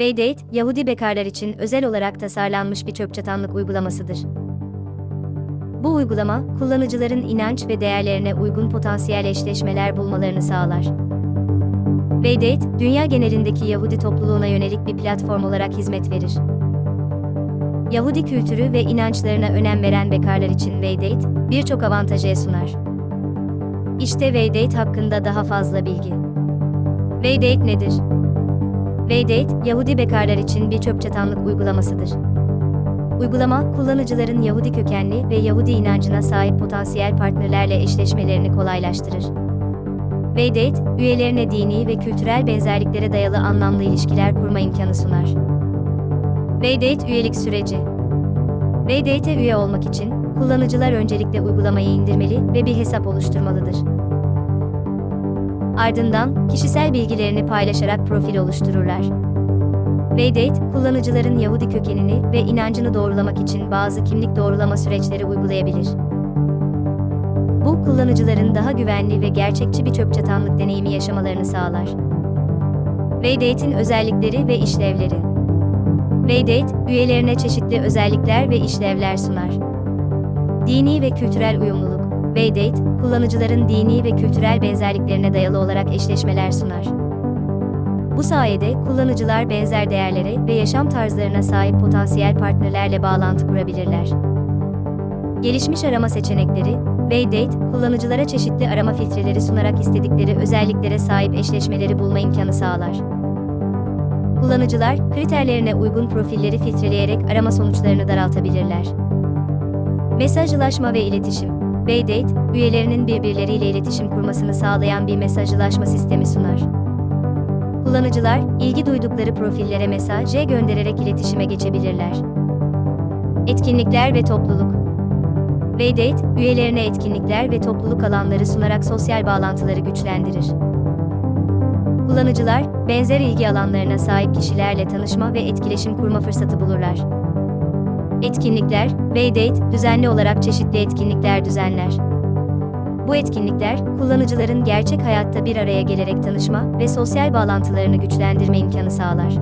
Waydate, Yahudi bekarlar için özel olarak tasarlanmış bir çöpçatanlık uygulamasıdır. Bu uygulama, kullanıcıların inanç ve değerlerine uygun potansiyel eşleşmeler bulmalarını sağlar. Waydate, dünya genelindeki Yahudi topluluğuna yönelik bir platform olarak hizmet verir. Yahudi kültürü ve inançlarına önem veren bekarlar için Waydate, birçok avantajı sunar. İşte Waydate hakkında daha fazla bilgi. Waydate nedir? Waydate, Yahudi bekarlar için bir çöpçatanlık uygulamasıdır. Uygulama, kullanıcıların Yahudi kökenli ve Yahudi inancına sahip potansiyel partnerlerle eşleşmelerini kolaylaştırır. Waydate, üyelerine dini ve kültürel benzerliklere dayalı anlamlı ilişkiler kurma imkanı sunar. Waydate üyelik süreci Waydate'e üye olmak için, kullanıcılar öncelikle uygulamayı indirmeli ve bir hesap oluşturmalıdır. Ardından, kişisel bilgilerini paylaşarak profil oluştururlar. Waydate, kullanıcıların Yahudi kökenini ve inancını doğrulamak için bazı kimlik doğrulama süreçleri uygulayabilir. Bu, kullanıcıların daha güvenli ve gerçekçi bir çöpçatanlık deneyimi yaşamalarını sağlar. Waydate'in özellikleri ve işlevleri Waydate, üyelerine çeşitli özellikler ve işlevler sunar. Dini ve kültürel uyumluluk Waydate, kullanıcıların dini ve kültürel benzerliklerine dayalı olarak eşleşmeler sunar. Bu sayede kullanıcılar benzer değerlere ve yaşam tarzlarına sahip potansiyel partnerlerle bağlantı kurabilirler. Gelişmiş arama seçenekleri, Waydate, kullanıcılara çeşitli arama filtreleri sunarak istedikleri özelliklere sahip eşleşmeleri bulma imkanı sağlar. Kullanıcılar, kriterlerine uygun profilleri filtreleyerek arama sonuçlarını daraltabilirler. Mesajlaşma ve iletişim Waydate, üyelerinin birbirleriyle iletişim kurmasını sağlayan bir mesajlaşma sistemi sunar. Kullanıcılar, ilgi duydukları profillere mesaj göndererek iletişime geçebilirler. Etkinlikler ve topluluk Waydate, üyelerine etkinlikler ve topluluk alanları sunarak sosyal bağlantıları güçlendirir. Kullanıcılar, benzer ilgi alanlarına sahip kişilerle tanışma ve etkileşim kurma fırsatı bulurlar. Etkinlikler, Waydate, düzenli olarak çeşitli etkinlikler düzenler. Bu etkinlikler, kullanıcıların gerçek hayatta bir araya gelerek tanışma ve sosyal bağlantılarını güçlendirme imkanı sağlar.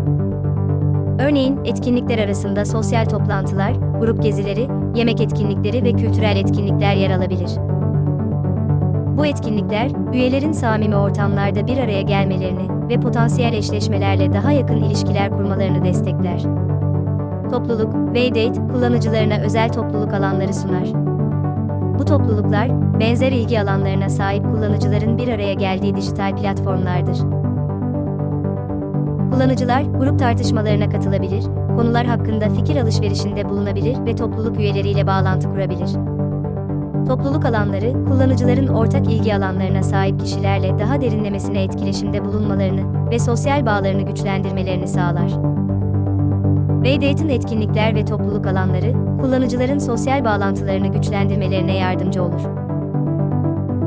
Örneğin, etkinlikler arasında sosyal toplantılar, grup gezileri, yemek etkinlikleri ve kültürel etkinlikler yer alabilir. Bu etkinlikler, üyelerin samimi ortamlarda bir araya gelmelerini ve potansiyel eşleşmelerle daha yakın ilişkiler kurmalarını destekler. Topluluk, Waydate, kullanıcılarına özel topluluk alanları sunar. Bu topluluklar, benzer ilgi alanlarına sahip kullanıcıların bir araya geldiği dijital platformlardır. Kullanıcılar, grup tartışmalarına katılabilir, konular hakkında fikir alışverişinde bulunabilir ve topluluk üyeleriyle bağlantı kurabilir. Topluluk alanları, kullanıcıların ortak ilgi alanlarına sahip kişilerle daha derinlemesine etkileşimde bulunmalarını ve sosyal bağlarını güçlendirmelerini sağlar. Waydate'in etkinlikler ve topluluk alanları, kullanıcıların sosyal bağlantılarını güçlendirmelerine yardımcı olur.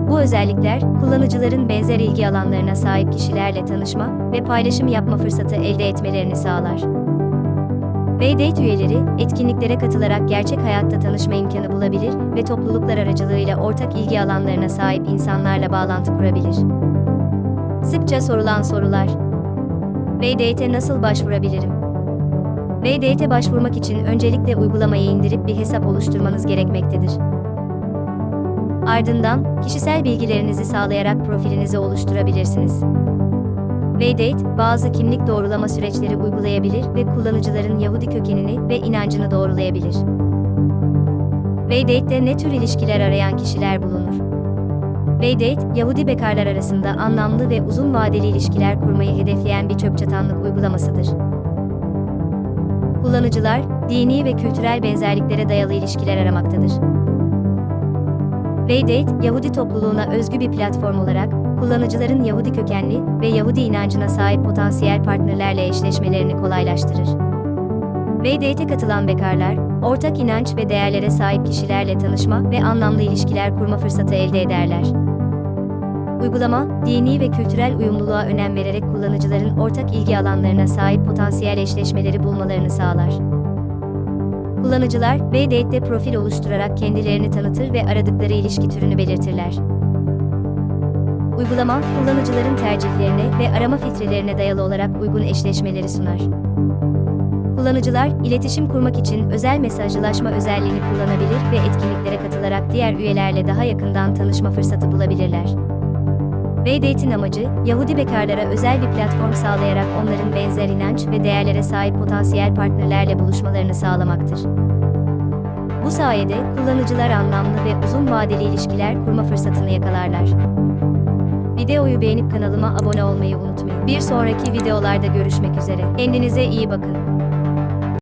Bu özellikler, kullanıcıların benzer ilgi alanlarına sahip kişilerle tanışma ve paylaşım yapma fırsatı elde etmelerini sağlar. Waydate üyeleri, etkinliklere katılarak gerçek hayatta tanışma imkanı bulabilir ve topluluklar aracılığıyla ortak ilgi alanlarına sahip insanlarla bağlantı kurabilir. Sıkça sorulan sorular Waydate'e nasıl başvurabilirim? Waydate'e başvurmak için öncelikle uygulamayı indirip bir hesap oluşturmanız gerekmektedir. Ardından, kişisel bilgilerinizi sağlayarak profilinizi oluşturabilirsiniz. Waydate, bazı kimlik doğrulama süreçleri uygulayabilir ve kullanıcıların Yahudi kökenini ve inancını doğrulayabilir. Waydate'de ne tür ilişkiler arayan kişiler bulunur? Waydate, Yahudi bekarlar arasında anlamlı ve uzun vadeli ilişkiler kurmayı hedefleyen bir çöpçatanlık uygulamasıdır. Kullanıcılar, dini ve kültürel benzerliklere dayalı ilişkiler aramaktadır. Waydate, Yahudi topluluğuna özgü bir platform olarak, kullanıcıların Yahudi kökenli ve Yahudi inancına sahip potansiyel partnerlerle eşleşmelerini kolaylaştırır. Waydate'e katılan bekarlar, ortak inanç ve değerlere sahip kişilerle tanışma ve anlamlı ilişkiler kurma fırsatı elde ederler. Uygulama, dini ve kültürel uyumluluğa önem vererek kullanıcıların ortak ilgi alanlarına sahip potansiyel eşleşmeleri bulmalarını sağlar. Kullanıcılar, Waydate'de profil oluşturarak kendilerini tanıtır ve aradıkları ilişki türünü belirtirler. Uygulama, kullanıcıların tercihlerine ve arama filtrelerine dayalı olarak uygun eşleşmeleri sunar. Kullanıcılar, iletişim kurmak için özel mesajlaşma özelliğini kullanabilir ve etkinliklere katılarak diğer üyelerle daha yakından tanışma fırsatı bulabilirler. Vdate'in amacı, Yahudi bekarlara özel bir platform sağlayarak onların benzer inanç ve değerlere sahip potansiyel partnerlerle buluşmalarını sağlamaktır. Bu sayede kullanıcılar anlamlı ve uzun vadeli ilişkiler kurma fırsatını yakalarlar. Videoyu beğenip kanalıma abone olmayı unutmayın. Bir sonraki videolarda görüşmek üzere. Kendinize iyi bakın.